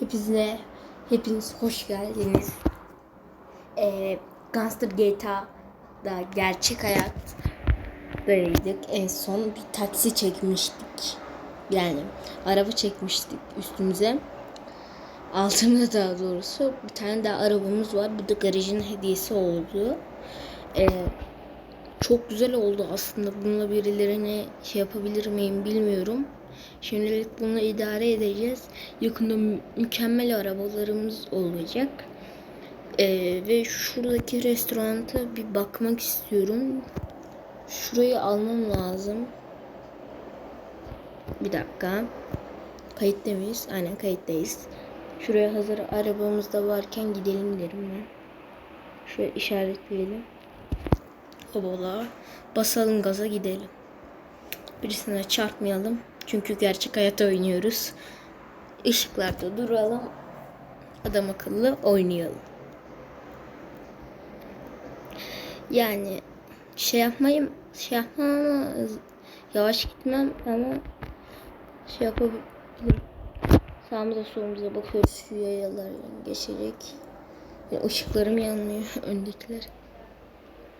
Hepinize hepiniz hoş geldiniz. Ee, Gangster GTA'da gerçek hayattaydık. En son bir taksi çekmiştik. Yani araba çekmiştik üstümüze. Altımda daha doğrusu bir tane daha arabamız var. Bu da garajın hediyesi oldu. Ee, çok güzel oldu aslında. Bununla birilerine şey yapabilir miyim bilmiyorum. Şimdilik bunu idare edeceğiz. Yakında mü- mükemmel arabalarımız olacak. Ee, ve şuradaki restoranta bir bakmak istiyorum. Şurayı almam lazım. Bir dakika. Kayıtta mıyız? Aynen kayıttayız. Şuraya hazır arabamız da varken gidelim derim ben. Şöyle işaretleyelim. Hobola. Basalım gaza gidelim. Birisine çarpmayalım. Çünkü gerçek hayatta oynuyoruz. Işıklarda duralım. Adam akıllı oynayalım. Yani şey yapmayayım, şey yapmam ama yavaş gitmem ama şey yapabilirim. Sağımıza solumuza bakıyoruz şu yayalar geçecek. Yani ışıklarım yanmıyor öndekiler.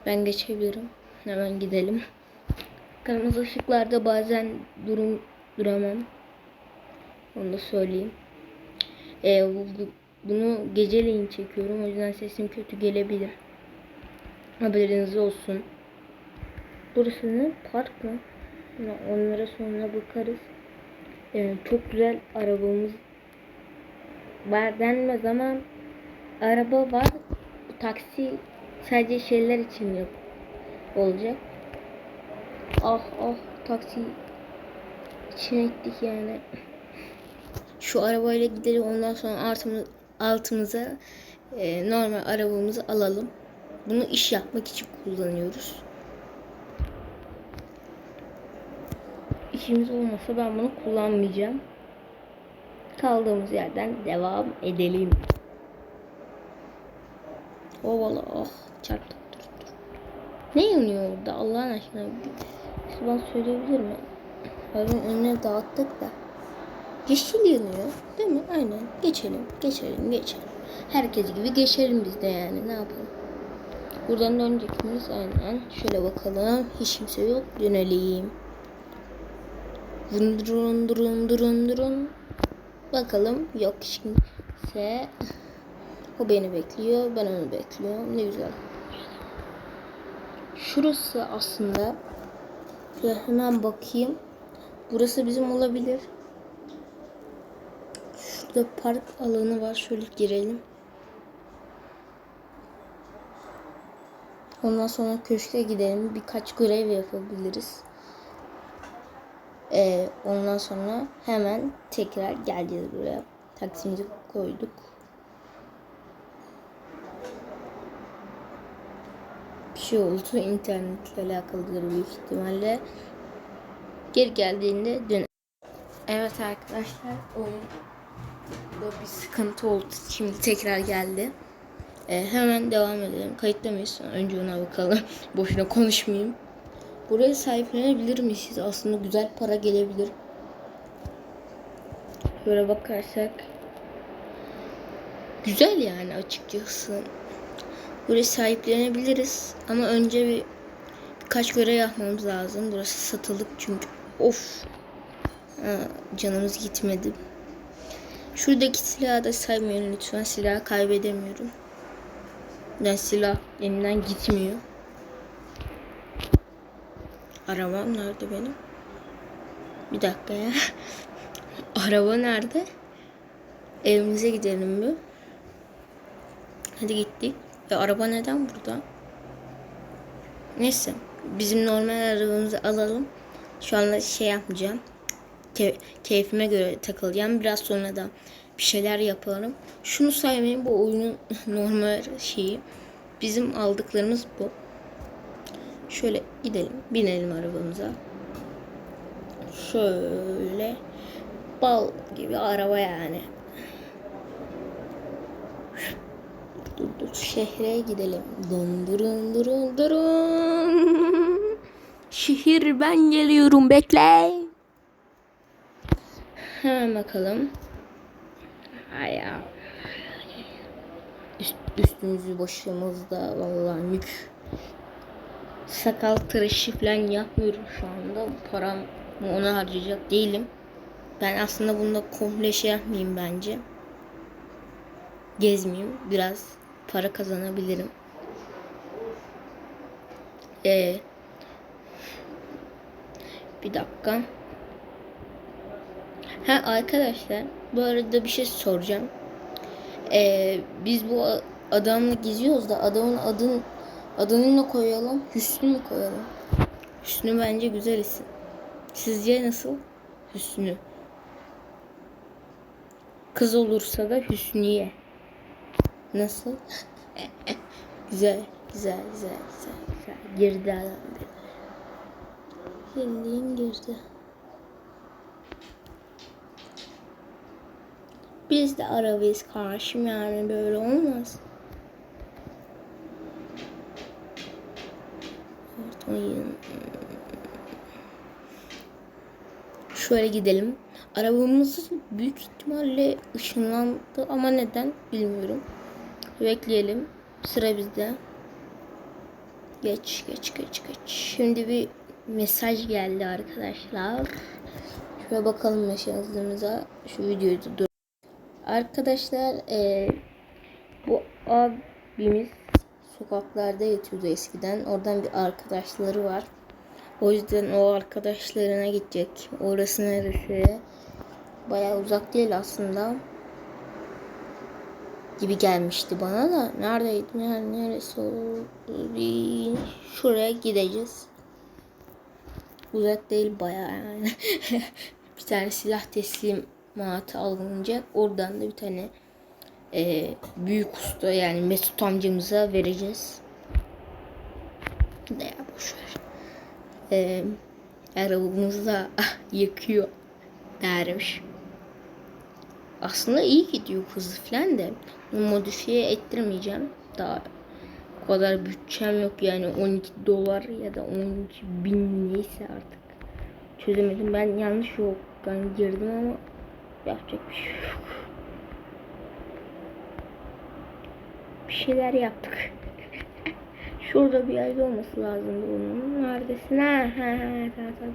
Ben geçebilirim. Hemen gidelim. Kırmızı ışıklarda bazen durum duramam. Onu da söyleyeyim. Ee, bu, bu- bunu geceleyin çekiyorum. O yüzden sesim kötü gelebilir. Haberiniz olsun. Burası ne? Park mı? Onlara sonra bakarız. Ee, çok güzel arabamız var denmez ama araba var. Taksi sadece şeyler için yok olacak. Ah ah taksi içine ettik yani. Şu arabayla gidelim ondan sonra altımız, altımıza e, normal arabamızı alalım. Bunu iş yapmak için kullanıyoruz. İşimiz olmasa ben bunu kullanmayacağım. Kaldığımız yerden devam edelim. O valla oh dur. Ne yanıyor orada Allah'ın aşkına? Bana söyleyebilir mi? Evin önüne dağıttık da. Yeşil yanıyor. Değil mi? Aynen. Geçelim. Geçelim. Geçelim. Herkes gibi geçelim biz de yani. Ne yapalım? Buradan dönecek miyiz? Aynen. Şöyle bakalım. Hiç kimse yok. Dönelim. Vın durun durun durun durun. Bakalım. Yok hiç kimse. O beni bekliyor. Ben onu bekliyorum. Ne güzel. Şurası aslında. Şöyle hemen bakayım. Burası bizim olabilir. Şurada park alanı var. Şöyle girelim. Ondan sonra köşke gidelim. Birkaç görev yapabiliriz. Ee, ondan sonra hemen tekrar geleceğiz buraya. Taksimizi koyduk. Bir şey oldu. internetle alakalıdır büyük ihtimalle. Geri geldiğinde dön. Evet arkadaşlar oyunda bir sıkıntı oldu. Şimdi tekrar geldi. Ee, hemen devam edelim. Kayıtta mıyız? Önce ona bakalım. Boşuna konuşmayayım. Buraya sahiplenebilir miyiz? Aslında güzel para gelebilir. Şöyle bakarsak. Güzel yani açıkçası. Burayı sahiplenebiliriz. Ama önce bir birkaç görev yapmamız lazım. Burası satılık çünkü. Of. Ha, canımız gitmedi. Şuradaki silahı da saymayın lütfen. Silahı kaybedemiyorum. Yani silah elimden gitmiyor. Arabam nerede benim? Bir dakika ya. Araba nerede? Evimize gidelim mi? Hadi gittik. E, araba neden burada? Neyse. Bizim normal arabamızı alalım. Şu anda şey yapmayacağım. Ke- keyfime göre takılacağım. Biraz sonra da bir şeyler yaparım. Şunu saymayın bu oyunun normal şeyi. Bizim aldıklarımız bu. Şöyle gidelim. Binelim arabamıza. Şöyle bal gibi araba yani. Dur dur şehre gidelim. Dun durun durun durun. Şehir ben geliyorum bekle. Hemen bakalım. ya. Üst, üstümüzü başımızda vallahi mük. Sakal tıraşı falan yapmıyorum şu anda. Param ona harcayacak değilim. Ben aslında bunda komple şey yapmayayım bence. Gezmeyeyim. Biraz para kazanabilirim. Ee, bir dakika. Ha arkadaşlar bu arada bir şey soracağım. Ee, biz bu adamla geziyoruz da adamın adını adını ne koyalım? Hüsnü mü koyalım? Hüsnü bence güzel isim. Sizce nasıl? Hüsnü. Kız olursa da Hüsniye. Nasıl? güzel, güzel, güzel, güzel, güzel. Girdi adam dedi. Bildiğin girdi. Biz de arabayız karşım yani böyle olmaz. Oyun. Şöyle gidelim. Arabamız büyük ihtimalle ışınlandı ama neden bilmiyorum. Bekleyelim. Sıra bizde. Geç geç geç geç. Şimdi bir mesaj geldi arkadaşlar. Şöyle bakalım mesajlarımıza. Şu videoyu dur. Arkadaşlar eee, bu abimiz sokaklarda yatıyordu eskiden. Oradan bir arkadaşları var. O yüzden o arkadaşlarına gidecek. Orası neresi? Bayağı uzak değil aslında. Gibi gelmişti bana da. Neredeydi? Neresi? şuraya gideceğiz. Uzak değil bayağı yani. bir tane silah teslimatı alınacak. Oradan da bir tane e, büyük usta yani Mesut amcamıza vereceğiz. Ne ya boşver. E, arabamızı da yakıyor dermiş. Aslında iyi gidiyor hızlı falan da modifiye ettirmeyeceğim. Daha o kadar bütçem yok yani 12 dolar ya da 12 bin neyse artık. Çözemedim ben yanlış yoldan girdim ama yapacak bir şey yok. Bir şeyler yaptık. Şurada bir yerde olması lazım bunun. Neredesin? Ha ha ha tamam tamam.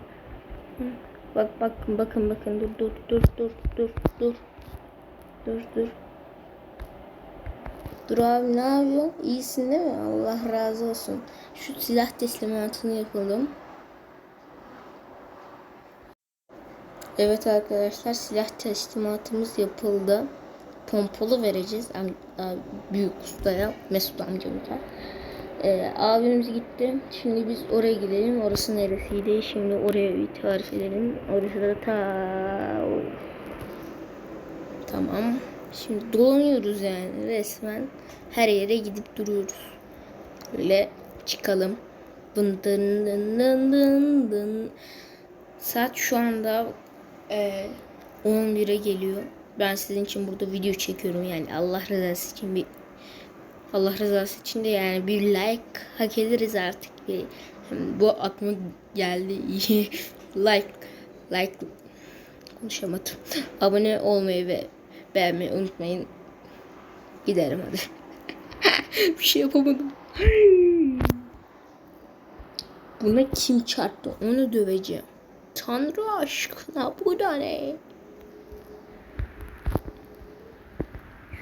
Bak bakın bakın bakın dur dur dur dur dur dur. Dur dur. Dur abi ne yapıyorsun? İyisin değil mi? Allah razı olsun. Şu silah teslimatını yapalım. Evet arkadaşlar silah teslimatımız yapıldı. Pompalı vereceğiz büyük ustaya Mesut amcamıza. Ee, abimiz gitti. Şimdi biz oraya gidelim. Orası neresiydi? Şimdi oraya bir tarif edelim. Orası da ta Tamam. Şimdi dolanıyoruz yani resmen. Her yere gidip duruyoruz. Böyle çıkalım. Dın dın dın dın dın dın. Saat şu anda e, 11'e geliyor. Ben sizin için burada video çekiyorum yani Allah rızası için bir Allah rızası için de yani bir like hak ederiz artık. Bir, bu aklıma geldi. like like konuşamadım. Abone olmayı ve beğenmeyi unutmayın. Gidelim hadi. bir şey yapamadım. Buna kim çarptı? Onu döveceğim. Tanrı aşkına bu da ne?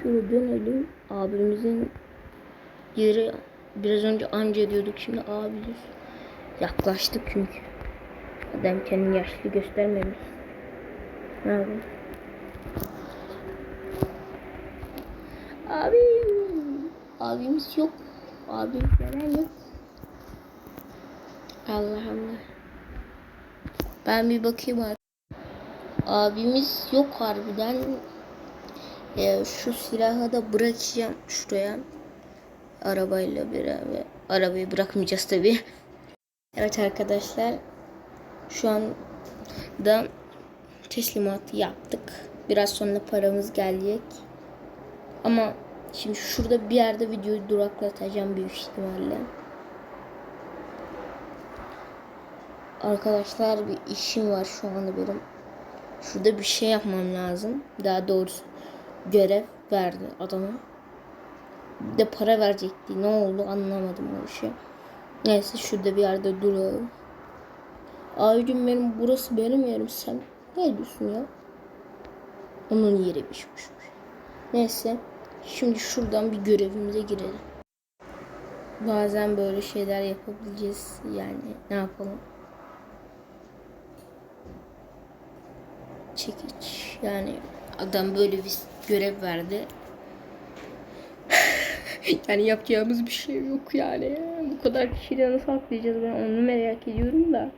Şöyle dönelim. Abimizin yeri biraz önce amca diyorduk şimdi abi diyoruz. Yaklaştık çünkü. Adam kendini yaşlı göstermemiş. Ne yapayım? Abi. Abimiz yok. Abim neden yok? Allah Allah. Ben bir bakayım abi. Abimiz yok harbiden. Ee, şu silahı da bırakacağım şuraya. Arabayla beraber. Arabayı bırakmayacağız tabi. Evet arkadaşlar. Şu anda teslimatı yaptık. Biraz sonra paramız gelecek. Ama şimdi şurada bir yerde videoyu duraklatacağım büyük ihtimalle. Arkadaşlar bir işim var şu anda benim. Şurada bir şey yapmam lazım. Daha doğrusu görev verdi adama. Bir de para verecekti. Ne oldu anlamadım o işi. Neyse şurada bir yerde duralım. Abicim benim burası benim yerim. Sen ne diyorsun ya? Onun yeriymiş. Neyse. Şimdi şuradan bir görevimize girelim. Bazen böyle şeyler yapabileceğiz. Yani ne yapalım? Çekiç. Yani adam böyle bir görev verdi. yani yapacağımız bir şey yok yani. Bu kadar kişiyle nasıl atlayacağız ben onu merak ediyorum da.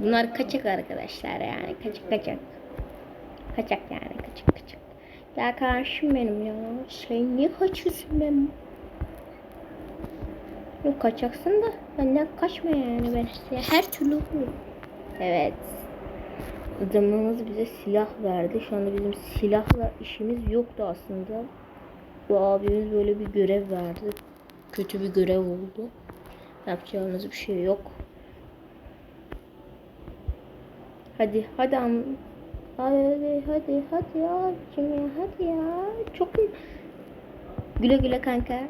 Bunlar kaçak arkadaşlar yani. Kaçak kaçak. Kaçak yani kaçak kaçak. Ya karşım benim ya. Sen niye kaçıyorsun benim? Yok kaçaksın da benden kaçma yani ben size her türlü olurum. Evet. Adamımız bize silah verdi. Şu anda bizim silahla işimiz yoktu aslında. Bu abimiz böyle bir görev verdi. Kötü bir görev oldu. Yapacağımız bir şey yok. Hadi hadi am hadi hadi hadi abicim ya hadi ya çok güle güle kanka.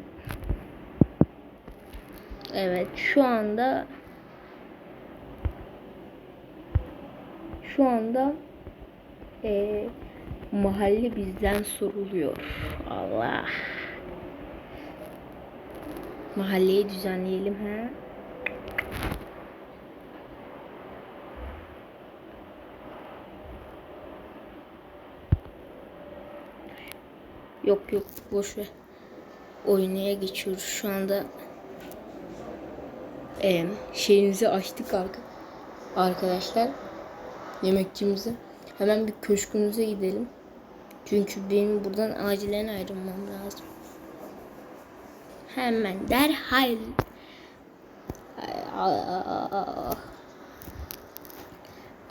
Evet şu anda şu anda eee mahalle bizden soruluyor. Allah. Mahalleyi düzenleyelim ha. Yok yok boş ver. Oynaya geçiyoruz şu anda. Ee, şeyimizi açtık arka arkadaşlar. Yemekçimizi. Hemen bir köşkümüze gidelim. Çünkü benim buradan acilen ayrılmam lazım. Hemen derhal.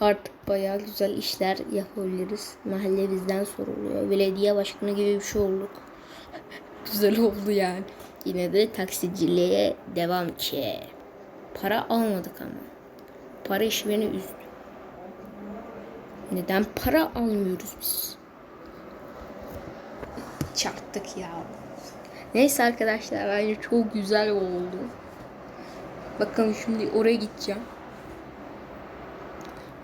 Artık bayağı güzel işler yapabiliriz. Mahalle bizden soruluyor. Belediye başkanı gibi bir şey olduk. güzel oldu yani. Yine de taksiciliğe devam ki. Para almadık ama. Para işi beni üzdü. Neden para almıyoruz biz? Çarptık ya. Neyse arkadaşlar bence çok güzel oldu. Bakalım şimdi oraya gideceğim.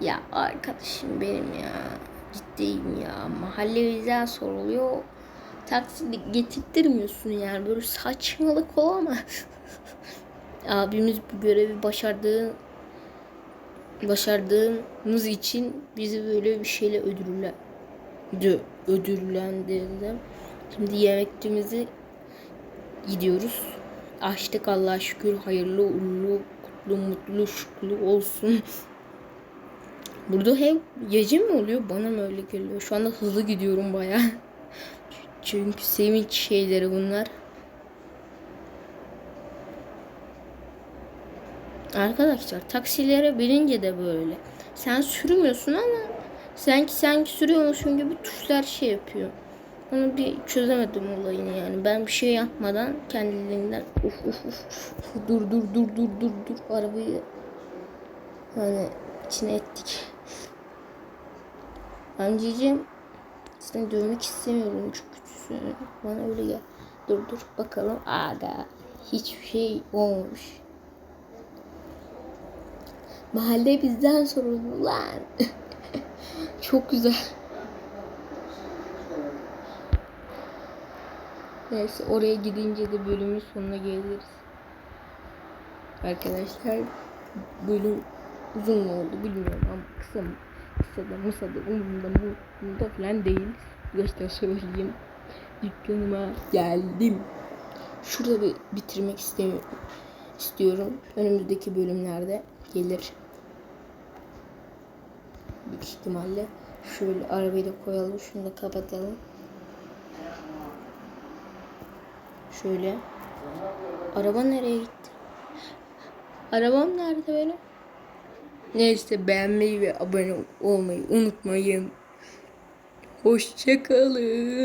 Ya arkadaşım benim ya. Ciddiyim ya. Mahalle bizden soruluyor. Taksi getirtmiyorsun yani. Böyle saçmalık olamaz. Abimiz bu görevi başardığı başardığımız için bizi böyle bir şeyle ödüller ödüllendirdi. Şimdi yemekçimizi gidiyoruz. Açtık Allah'a şükür. Hayırlı, uğurlu, kutlu, mutlu, şükürlü olsun. Burada hep gece mi oluyor? Bana mı öyle geliyor? Şu anda hızlı gidiyorum baya. Çünkü sevinç şeyleri bunlar. Arkadaşlar taksilere binince de böyle. Sen sürmüyorsun ama sanki sanki sürüyormuşsun gibi tuşlar şey yapıyor. Onu bir çözemedim olayını yani. Ben bir şey yapmadan kendiliğinden uf uf uf dur dur dur dur dur dur arabayı hani içine ettik. Amcacığım seni dövmek istemiyorum çok kötüsün. Bana öyle gel. Dur dur bakalım. Aga hiçbir şey olmamış. Mahalle bizden sorumlu. Çok güzel. Neyse oraya gidince de bölümün sonuna geliriz. Arkadaşlar bölüm uzun mu oldu bilmiyorum ama kısa mı? Kısa da mısa da umurumda? Umurumda falan değil. Göster söyleyeyim. Dükkanıma geldim. Şurada bir bitirmek istemiyorum. istiyorum. Önümüzdeki bölümlerde gelir büyük ihtimalle. Şöyle arabayı da koyalım. Şunu da kapatalım. Şöyle. Araba nereye gitti? Arabam nerede benim? Neyse beğenmeyi ve abone olmayı unutmayın. Hoşçakalın.